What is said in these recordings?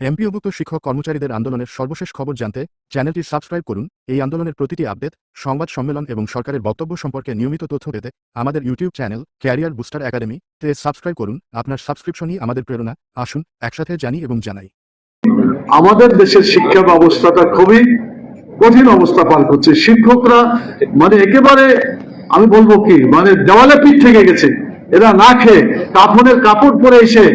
এমপিওভুক্ত শিক্ষক কর্মচারীদের আন্দোলনের সর্বশেষ খবর জানতে চ্যানেলটি সাবস্ক্রাইব করুন। এই আন্দোলনের প্রতিটি আপডেট, সংবাদ সম্মেলন এবং সরকারের বক্তব্য সম্পর্কে নিয়মিত তথ্য পেতে আমাদের YouTube channel career booster academy তে সাবস্ক্রাইব করুন। আপনার সাবস্ক্রিপশনই আমাদের প্রেরণা। আসুন, একসাথে জানি এবং জানাই। আমাদের দেশের শিক্ষা ব্যবস্থাটা খুবই কঠিন অবস্থা পার করছে। শিক্ষকরা মানে একেবারে, আমি বলব কি মানে দেওয়ালে পিঠ থেকে গেছে। এরা না খেয়ে কাফনের কাপড় পরে এসে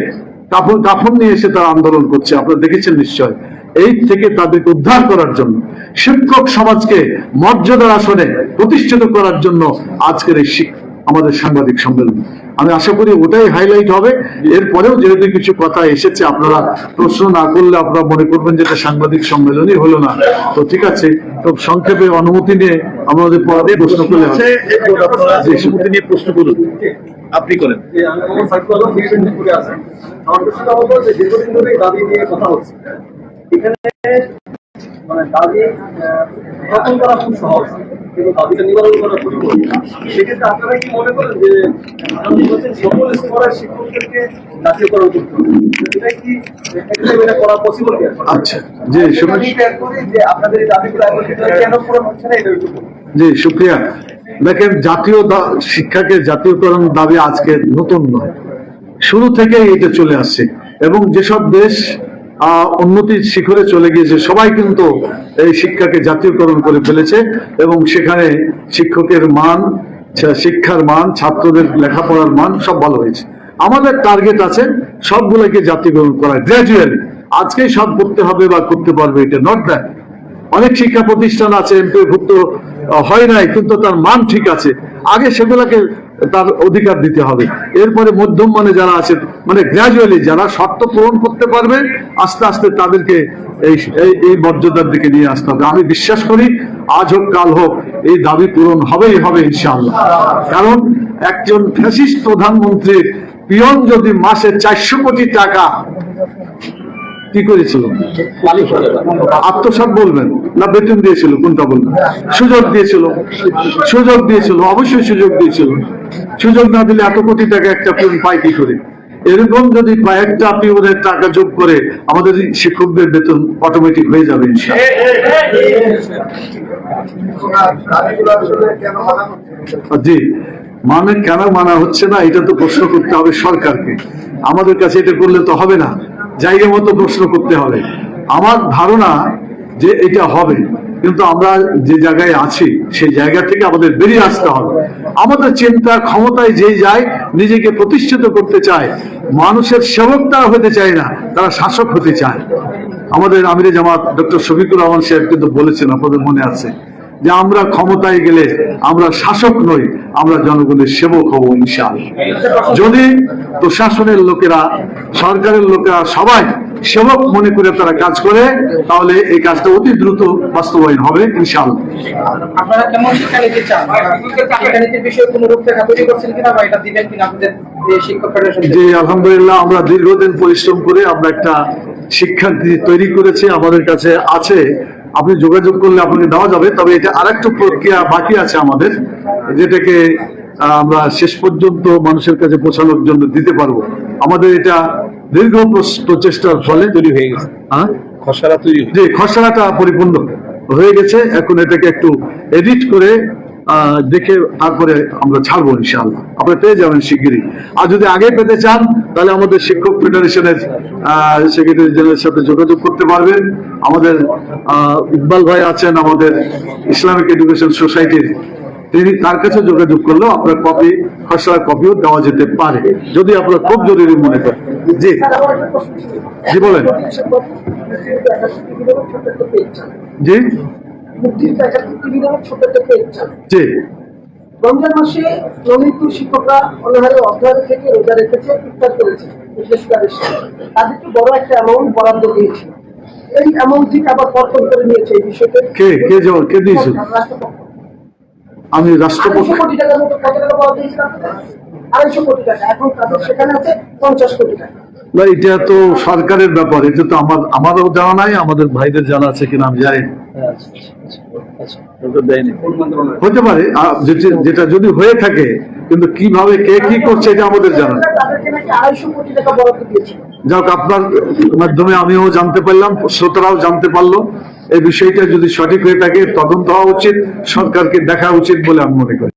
কাপড় কাফন নিয়ে এসে তারা আন্দোলন করছে। আপনারা দেখেছেন নিশ্চয়। এই থেকে তাদেরকে উদ্ধার করার জন্য, শিক্ষক সমাজকে মর্যাদার আসনে প্রতিষ্ঠিত করার জন্য আজকের এই শিক- আমাদের সাংবাদিক সম্মেলন। আমি আশা করি ওটাই হাইলাইট হবে। এরপরেও যেহেতু কিছু কথা এসেছে আপনারা প্রশ্ন না করলে আপনারা মনে করবেন যে এটা সাংবাদিক সম্মেলনই হলো না। তো ঠিক আছে তো সংক্ষেপে অনুমতি নিয়ে আমাদের পরে প্রশ্ন করলে হবে। নিয়ে প্রশ্ন করুন। আপনি করেন। এখানে মানে দাবি করা খুব সহজ। কিন্তু দাবিটা নিবারণ করা খুবই কঠিন সেক্ষেত্রে আপনারা কি মনে করেন যে আগামী বছর সকল স্তরের শিক্ষকদেরকে জাতীয়করণ করতে হবে এটা কি এটা এটা করা পসিবল আচ্ছা জি আমি শুভ- share করি যে আপনাদের দাবিগুলো কেন পূরণ হচ্ছে না এটা জি শুক্রিয়া দেখেন জাতীয় শিক্ষাকে জাতীয়করণ দাবি আজকে নতুন নয়। শুরু থেকেই এটা চলে আসছে এবং যেসব দেশ উন্নতির শিখরে চলে গিয়েছে। সবাই কিন্তু এই শিক্ষাকে জাতীয়করণ করে ফেলেছে এবং সেখানে শিক্ষকের মান শিক্ষার মান, ছাত্রদের লেখাপড়ার মান সব ভালো হয়েছে। আমাদের টার্গেট আছে সবগুলোকে জাতীয়করণ করা গ্র্যাজুয়ালি আজকেই সব করতে হবে বা করতে পারবে এটা নট দ্যাট অনেক শিক্ষা প্রতিষ্ঠান আছে এমপিভুক্ত হয় নাই, কিন্তু তার মান ঠিক আছে। আগে সেগুলোকে তার অধিকার দিতে হবে। এরপরে মধ্যম মানে যারা আছে মানে গ্রাজুয়ালি যারা শর্ত পূরণ করতে পারবে, আস্তে আস্তে তাদেরকে এই, এই- এই মর্যাদার দিকে নিয়ে আসতে হবে। আমি বিশ্বাস করি, আজ হোক, কাল হোক, এই দাবি পূরণ হবেই, হবে ইনশাআল্লাহ। কারণ একজন ফ্যাসিস্ট প্রধানমন্ত্রীর পিয়ন যদি মাসে চারশো কোটি টাকা কি করেছিল? আত্মসাৎ বলবেন না বেতন দিয়েছিল, কোনটা বলবেন? সুযোগ দিয়েছিল সুযোগ দিয়েছিল, অবশ্যই সুযোগ দিয়েছিল। সুযোগ না দিলে এত কোটি টাকা একটা পিউন পায় কি করে? এরকম যদি কয়েকটা পিউনের টাকা যোগ করে আমাদের শিক্ষকদের বেতন অটোমেটিক হয়ে যাবে জি মানে কেন মানা হচ্ছে না? এটা তো প্রশ্ন করতে হবে সরকারকে। আমাদের কাছে এটা করলে তো হবে না। জায়গা মতো প্রশ্ন করতে হবে। আমার ধারণা যে এটা হবে, কিন্তু আমরা যে জায়গায় আছি, সেই জায়গা থেকে আমাদের বেরিয়ে আসতে হবে। আমাদের চিন্তা ক্ষমতায় যে যায়, নিজেকে প্রতিষ্ঠিত করতে চায়, মানুষের সেবক তারা হতে চায় না, তারা শাসক হতে চায়। আমাদের আমিরে জামাত ডক্টর শফিকুর রহমান সাহেব কিন্তু বলেছেন, আপনাদের মনে আছে, যে আমরা ক্ষমতায় গেলে আমরা শাসক নই, আমরা জনগণের সেবক হব ইনশাআল্লাহ। যদি প্রশাসনের লোকেরা সরকারের লোকেরা সবাই সেবক মনে করে তারা কাজ করে তাহলে এই কাজটা অতি দ্রুত বাস্তবায়ন হবে ইনশাআল্লাহ। যে আলহামদুলিল্লাহ আমরা দীর্ঘদিন পরিশ্রম করে আমরা একটা শিক্ষানীতি তৈরি করেছি আমাদের কাছে আছে। আপনি যোগাযোগ করলে আপনাকে দেওয়া যাবে তবে এটা আরেকটু প্রক্রিয়া বাকি আছে আমাদের যেটাকে আমরা শেষ পর্যন্ত মানুষের কাছে পৌঁছানোর জন্য দিতে পারব। আমাদের এটা দীর্ঘ প্রচেষ্টার ফলে তৈরি হয়ে গেছে। হ্যাঁ? খসড়া তৈরি যে খসড়াটা পরিপূর্ণ হয়ে গেছে। এখন এটাকে একটু এডিট করে দেখে তারপরে আমরা ছাড়বো ইনশাআল্লাহ। আপনারা পেয়ে যাবেন শিগগিরই। আর যদি আগে পেতে চান তাহলে আমাদের শিক্ষক ফেডারেশনের সেক্রেটারি জেনারেলের সাথে যোগাযোগ করতে পারবেন। আমাদের ইকবাল ভাই আছেন আমাদের ইসলামিক এডুকেশন সোসাইটির তিনি তার কাছে যোগাযোগ করলেও আপনার কপি খসড়া কপিও দেওয়া যেতে পারে যদি আপনার খুব জরুরি মনে করেন জি। জি বলেন। জি। জি। রমজান মাসে দলিত শিক্ষকরা অনাহারে অধ্যায় থেকে রোজা রেখেছে ইফতার করেছে বিশেষ করে তাদেরকে বড় একটা অ্যামাউন্ট বরাদ্দ দিয়েছে। এই আবার কর্তন করে নিয়েছে এই বিষয়টা কে কে কে রাষ্ট্রপক্ষ। আমি রাষ্ট্রপক্ষ আড়াইশো কোটি টাকার মতো কত টাকা পাওয়া দিয়েছিল আড়াইশো কোটি টাকা। এখন তাদের সেখানে আছে পঞ্চাশ কোটি টাকা। না এটা তো সরকারের ব্যাপার এটা তো আমার আমারও জানা নাই আমাদের ভাইদের জানা আছে কিনা আমি জানি হতে পারে যেটা যদি হয়ে থাকে কিন্তু কীভাবে কে কি করছে এটা আমাদের জানা নেই। তাদেরকে নাকি আড়াইশো কোটি টাকা বরাদ্দ দিয়েছিল। যাক আপনার মাধ্যমে আমিও জানতে পারলাম শ্রোতারাও জানতে পারল। এই বিষয়টা যদি সঠিক হয়ে থাকে, তদন্ত হওয়া উচিত, সরকারকে দেখা উচিত বলে আমি মনে করি।